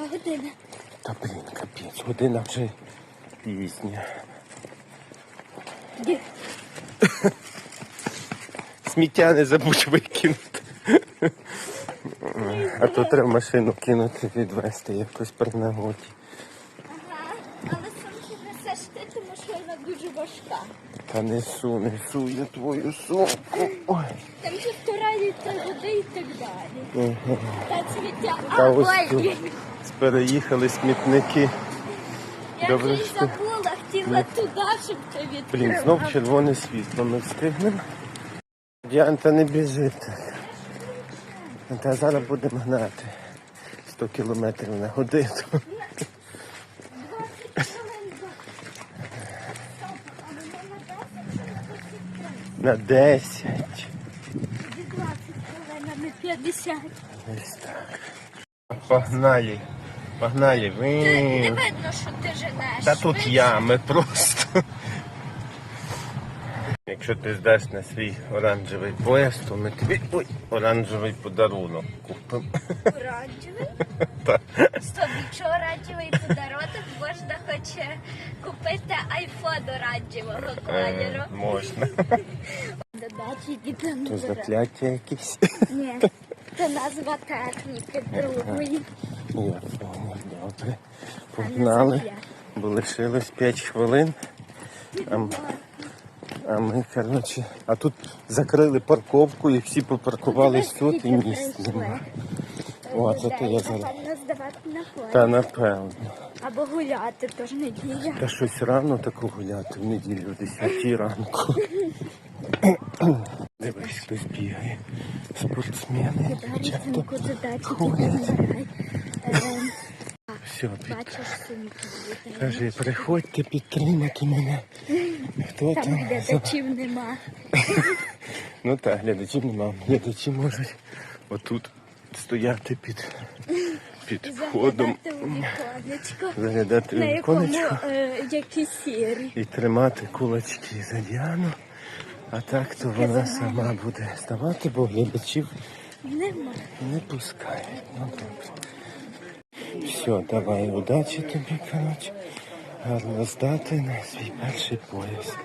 яка година? Та блін, капець, година вже пізня. Ді- Сміття не забудь викинути. А то треба машину кинути, відвести якось при нагоді. Ага, але сумки несеш ти, тому що вона дуже важка. Та несу, несу я твою сумку. Ой. Там же втора літра води і так далі. Ага. Та сміття. Та А, ось ой, тут переїхали смітники. я добре, вже що- забула, хотіла туди, щоб це відкрила. Блін, знов червоне світло. Ми встигнемо. Діанта не біжи так. Та зараз будемо гнати 100 кілометрів на годину. На 10. Тоді 20 хвилин, а не 50. Ось так. Погнали. Погнали. Ти, не видно, що ти женеш. Та тут ями просто. Якщо ти здаш на свій оранжевий пояс, то ми тобі ой, оранжевий подарунок купимо. Оранжевий? Так. Собі оранжевий подарунок можна хоче купити айфон оранжевого кольору. Е, Можна. Додачі То закляття якісь. Ні, це назва техніки другої. Я понял, добре. Погнали. Бо лишилось 5 хвилин. А, м- а ми, коротше, а тут закрили парковку і всі попаркувались тут і місць немає. О, це то я зараз. Напевно, здавати на поле. Та напевно. Або гуляти, тож неділя. Та щось рано таку гуляти в неділю о 10 ранку. Спортсмени, дівчата. Ходять. Ем, Все, літають. Кажи, приходьте підтримати мене. Хто Там там? глядачів нема. Ну так, глядачів нема. Глядачі можуть отут стояти під, під входом, Заглядати у віконечко. На якому е, які сірі. і тримати кулачки за Діану. А так то вона сама буде ставати, бо глядачів не пускає. Ну добре. Все, давай, удачі тобі, коротше. Гарно здати на свій перший пояс.